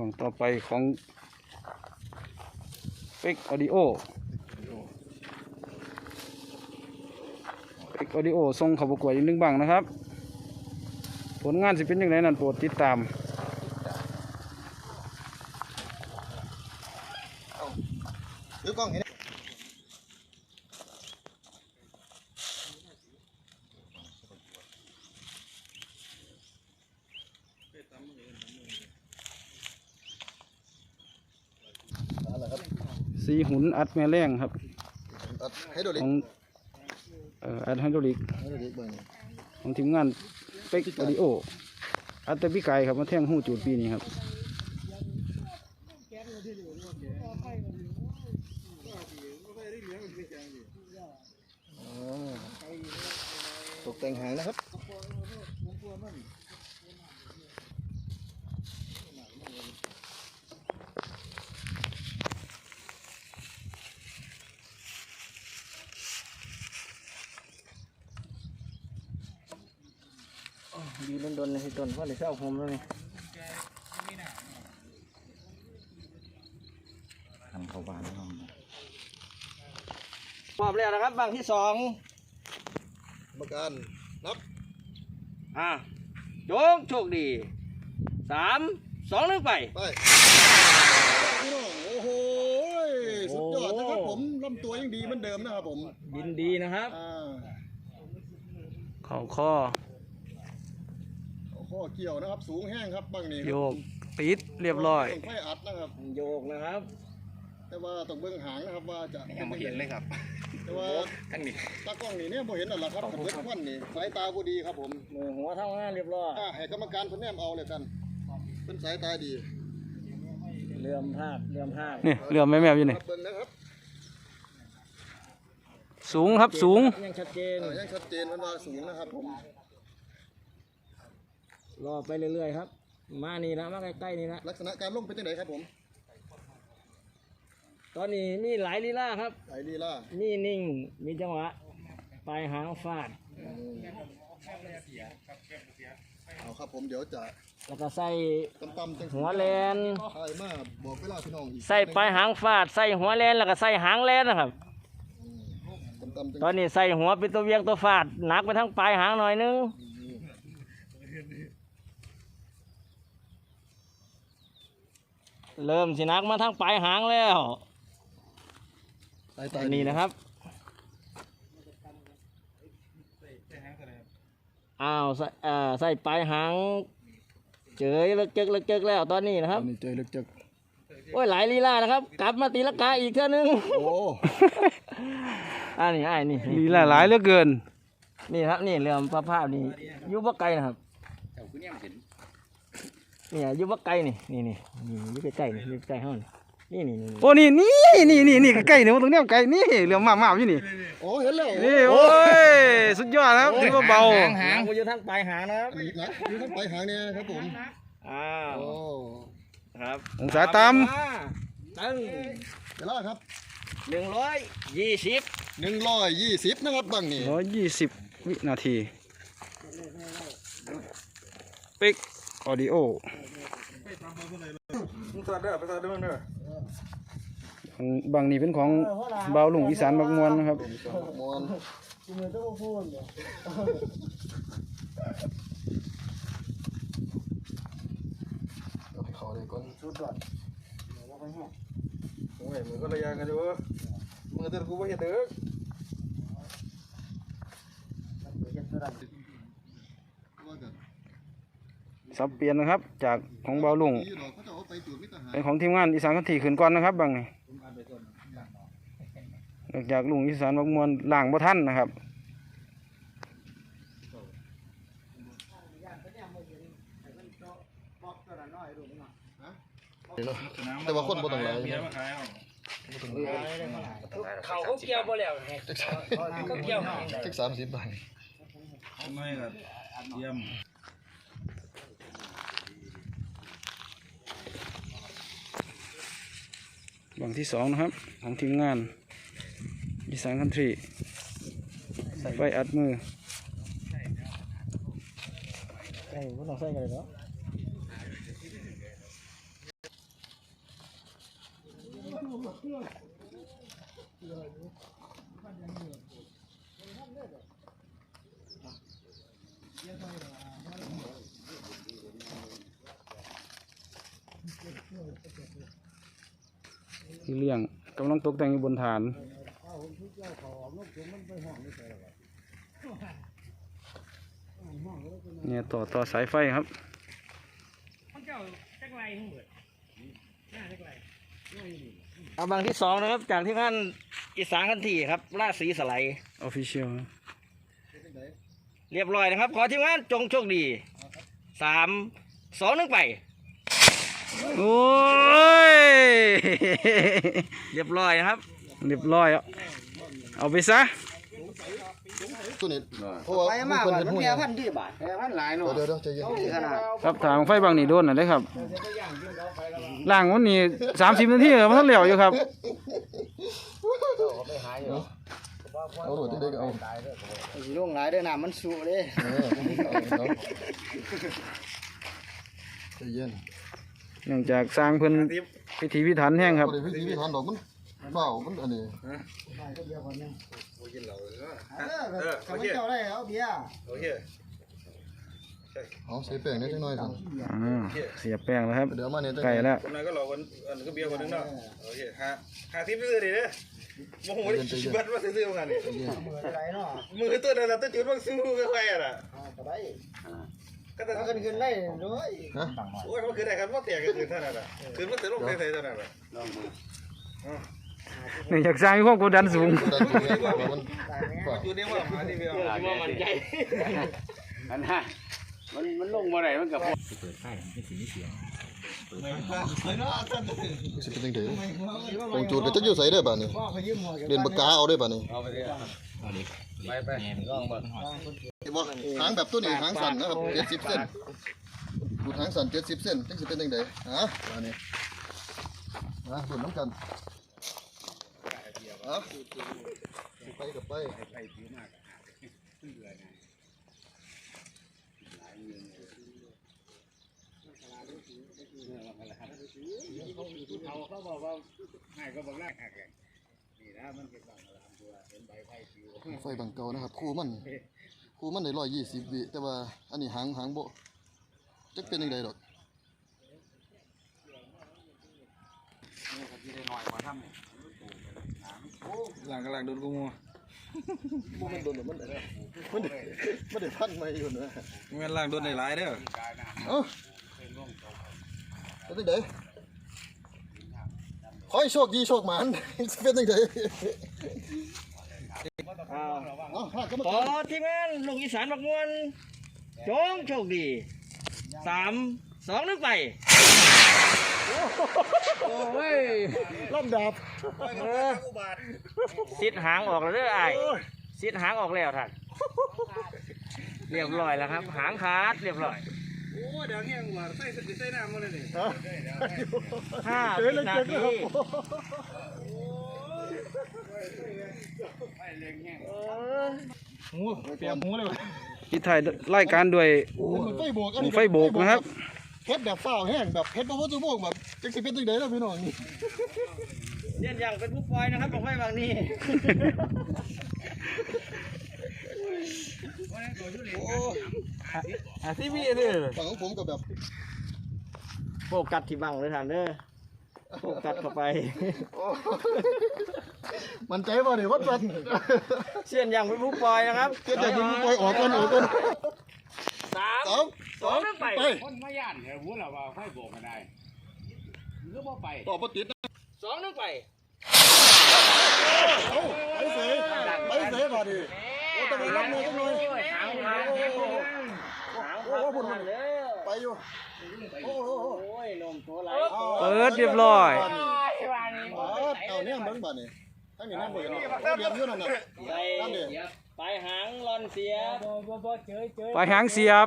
ช่วงต่อไปของเฟกออดิโอเฟกออดิโอทรงขับประกวดอีกนึงบังนะครับ ผลงานสิเป็นยังไงนั่นโปรดติดตามหรือกล้องเห็น สีหุนอัดแม่แรงครับตัดให้ดูดิของเอ่ออัดไฮดรอลิกให้ดูดิเบิ่งของทีมงานเป็กออดิโออัดแต่พี่ไก่ครับมาแท่งหูจูดปีนี้ครับอ๋อตกแต่งหางนะครับ ดี โดนๆเลยพี่ต้นว่าเลยเศร้าผมแล้วนี่ทำเข้าบ้านห้องมอบแล้วนะครับบางที่สองประกันนับอะโยงโชคดีสามสองหนึ่งไป ไปพี่น้องโอ้โหสุดยอดนะครับผมลำตัวยังดีเหมือนเดิมนะครับผมยินดีนะครับ อ่า เข่าข้อเอา ข้อเกี่ยวนะครับ สูงแห้งครับบางนี่โยกติดเรียบร้อยต้องไฟอัดนะครับ โยกนะครับ แต่ว่าต้องเบื้องหางนะครับว่าจะยังไม่เห็นเลยครับ แต่ว่าทั้งนี้ตากล้องนี่เนี่ยบ่เห็นนั่นแหละครับผมเบิ้ควันนี่สายตาบ่ดีครับผมมือหัวเท่างานเรียบร้อยถ้าให้กรรมการเพิ่นแนมเอาเลยกัน เป็นสายตาดีเลื่อมภาพเลื่อมภาพนี่เรือแม่แมวอยู่นี่ครับเบิ่งนะครับสูงครับสูงยังชัดเจนเออยังชัดเจนมันว่าสูงนะครับผม รอไปเรื่อยๆครับ มานี่นะมาใกล้ๆนี่นะลักษณะการลงเป็นจังไดครับผมตอนนี้มีหลายลีลาครับไหลลีล่ามีนิ่งมีจังหวะปลายหางฟาด เอาครับผมเดี๋ยวจะแล้วก็ใส่ตำๆจังหัวแลนใช่มาบอกเวลาพี่น้องอีกใส่ปลายหางฟาด ใส่หัวแลนแล้วก็ใส่หางแลนนะครับ ตำๆจังตอนนี้ใส่หัวเป็นตัวเวียงตัวฟาดหนักไปทั้งปลายหางหน่อยนึง เริ่มสิหนักมาทั้งปลายหางแล้วสายตาอันนี้นะครับ อ้าวใส่อ่าใส่ปลายหาง เจยเลิกเจกเลิกเจกแล้วตอนนี้นะครับอันนี้เจอลึกจักโอ้ยหลายลีลานะครับ กลับมาตีลังกาอีกเท่านึงโอ้อันนี้ไอ้นี่ลีลาหลายเหลือเกิน นี่ครับนี่เรือภาพภาพนี่อยุบไกลนะครับเจ้าคุณยังเห็น นี่อยุบไกลนี่นี่นี่นี่อยุบใกล้ๆนี่อยุบใกล้ห้องนี่นี่นี่โอ้นี่นี่นี่นี่นี่ใกล้ๆนี่มันตรงเนี้ยใกล้นี่เรือมามาอยู่นี่โอ้เห็นแล้วนี่โอ้ยสุดยอดครับถือว่าเบาหางหางอยู่ทั้งปลายหางนะครับอีกนะอยู่ทั้งปลายหางเนี่ยครับผมอ้าวโอ้ครับองศาต่ตั้งเวลาครับหนึ่งร้อยยี่สิบ120นะครับบังนี่ำร้อยยี่สิบวินาทีเป็ก ออดิโอตัดเด้อไปตัดเด้อเด้อของบางนี่เป็นของเบาหลวงอีสานบักมวนนะครับมอนเอาไปเขาเลยก่อนชุดก่อนโอ้ยมือก็ระยางกันอยู่มือเตือนกูบ่เห็นเด้อ สับเปลี่ยนนะครับ จากของเบาหลวงนี่ดอกเขาจะเอาไปจูดมิตรหารเป็นของทีมงานอีสานคันทีขึ้นก่อนนะครับบางนี่หลังจากลุงอีสานบักมวนล่างบ่ทันนะครับแต่ว่าคนบ่ต้องหลายเขาเขาเกี่ยวบ่แล้วเขาเกี่ยวจักสามสิบบาทไม่ครับเยี่ยม หลังที่สองนะครับ ของทีมงานอีสานคันทรีใส่ไฟอัดมือใส่ก็ต้องใส่กันเลยเนาะเที่เลี้ยงกำลังตกแต่งอยู่บนฐานเนี่ยต่อต่อสายไฟครับเอาบางที่สองนะครับ จากที่งานอีสานคันที่ครับราชสีสไลด์ official เรียบร้อยนะครับ ขอทีมงานจงโชคดีสามสองหนึ่งไป โอ้ย เรียบร้อยนะครับ เรียบร้อยอะเอาไปซะ ตัวนี้เพราะว่ามีคนเห็นหูยพันที่บาทแค่พันหลายเนาะเดี๋ยวเดี๋ยวใจเย็นครับทางไฟบางนี่โดนน่ะเลยครับล่างวันนี้สามสิบนาทีมันทันเหลวอยู่ครับ เอาหน่อยเด็กๆเอาสีลงหลายด้วยน้ำมันสูเลยเออเอาใจเย็น เนื่องจากสร้างเพิ่นพิธีพิถันแห้งครับบ่ได้พิธีพิธันดอกมันเบามันอันนี้เออโอเคเจ้าได้เอาเบียร์โอเคเอาใส่แป้งนิดหน่อยสั่นอ่าเสียแป้งแล้วครับเดี๋ยวมาเนี่ยใกล้แล้วคนนั้นก็รอคนอันก็เบียร์คนนึงเนาะโอเคหาหาทิปซื้อดิเด้อโมโหดิบัตรมาซื้อๆกันนี่อะไรเนาะมือตัวนั้นตัวจุดว่าซื้อไม่ค่อยอะ ก็ได้ก็แต่เอากันขึ้นได้ด้วยฮะโอ้ยมันคือได้ครับว่าเตียกันคือเท่านั้นอะคือมันเสียลงใส่ๆเท่านั้นอะเนื่องจากสร้างมีความกดดันสูงดันตัวนี้ว่ามันฝากจุดนี้ว่าหาที่เบียร์ว่ามันใจอันน่ะมันมันลงบ่ได้มันกับสิเป็นจังได๋ตรงจุดเดี๋ยวจะอยู่ใส่ได้อบ่าดนี้เรียนปากกาเอาได้อบ่าดนี้เอาไปดิไปไปลองบ่เห็นบ่หางแบบตัวนี้หางสั้นนะครับ70เส้นดูหางสั้น70เส้นจังสิเป็นจังได๋ฮะบ่าดนี้นะรุ่นน้ำกันฮะไปกับไปเขาบอกว่าให้ก็บอกแรกหักนี่นะมันเป็นบางตัวเห็นใบไผ่ผิวไฟบางเก่านะครับคู่มัน คู่มันได้ร้อยยี่สิบวิแต่ว่าอันนี้หางหางโบจะเป็นยังไงดอกหลังกำลังโดนกูมัวมันโดนมันได้มันได้มันได้พันมาอยู่นะมันหลังโดนได้หลายเด้อเอ้าเป็นยังไงขอให้โชคดีโชคหมานเป็นยังไง อ้าวเอาห้ากรรมขอการทีมงานลูกอีสานบักมวนจงโชคดีสามสองนึ่งไปโอ้ยล่ำดับซิดหางออกแล้วเด้อไอ้ายซิดหางออกแล้วท่านเรียบร้อยแล้วครับ หางขาดเรียบร้อยโอ้เดี๋ยวเงี้ยว่าใส่ใส่น้ำมันเลยนี่ห้าวินาที เตรียมหูเลยที่ถ่ายรายการด้วยมันไฟโบกอันหมูนี้ไฟโบกนะครับเฮ็ดแบบฝ้าวแห้งแบบเฮ็ดบ่ว่าจะโบกแบบจังสิเป็นจังไดล่ะพี่น้องนี่เรียนอย่างเป็นผู้ปล่อยนะครับบอกไว้บางนี้หาที่พี่เด้อฝั่งของผมก็แบบโฟกัสที่บังเลยท่านเด้อ โฟกัสเข้าไป มันใจบ่นี่วัดวัดเสียนอย่างเป็นผู้ปล่อยนะครับเฮ็ดแต่ยิงปล่อยออกกันออกกันสามสองสองสองไปไปคนมาย่านเหรอหัวเราว่าไฟโบกกันได้หรือว่าไปต่อบ่ติดนะสองหนึ่งไปไปเสยไปเสยบ่ดิโอ้ต้องรับมือต้องเลยหางขาดหางขาดท่านเด้อ ไปอยู่ โอ้โหโอ้ยนมตัวไหลเปิดเรียบร้อยเอาเนี่ยเบิ่งบ่นี่ทั้งนี้นั่นบ่เห็นเรียบอยู่นั่นน่ะไปไปหางลอนเสียบไปหางเสียบ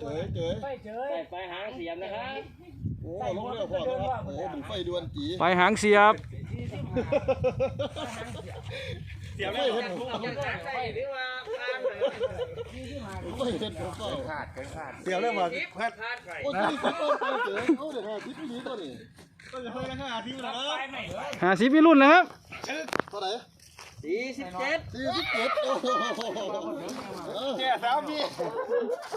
เจ๋ยเจ๋ยไปไปหางเสียบนะครับ โอ้ลงเร็วพอครับโอ้มันไฟดวนจีไปหางเสียบเสียบไม่เห็นไปหรือว่าข้าง ไม่เห็นไฟขาดเกินขาดเสียบแล้วบ่พลาดพลาดไปโอ้ยนี่ไฟไปเจ๋ยเอาเดี๋ยวทิศนี้ตัวนี้ก็จะให้กันห้าทีมแล้วหาสิบมีรุ่นนะครับเท่าไหร่สี่สิบเจ็ดสี่สิบเจ็ดโอ้โหแก่สามพี่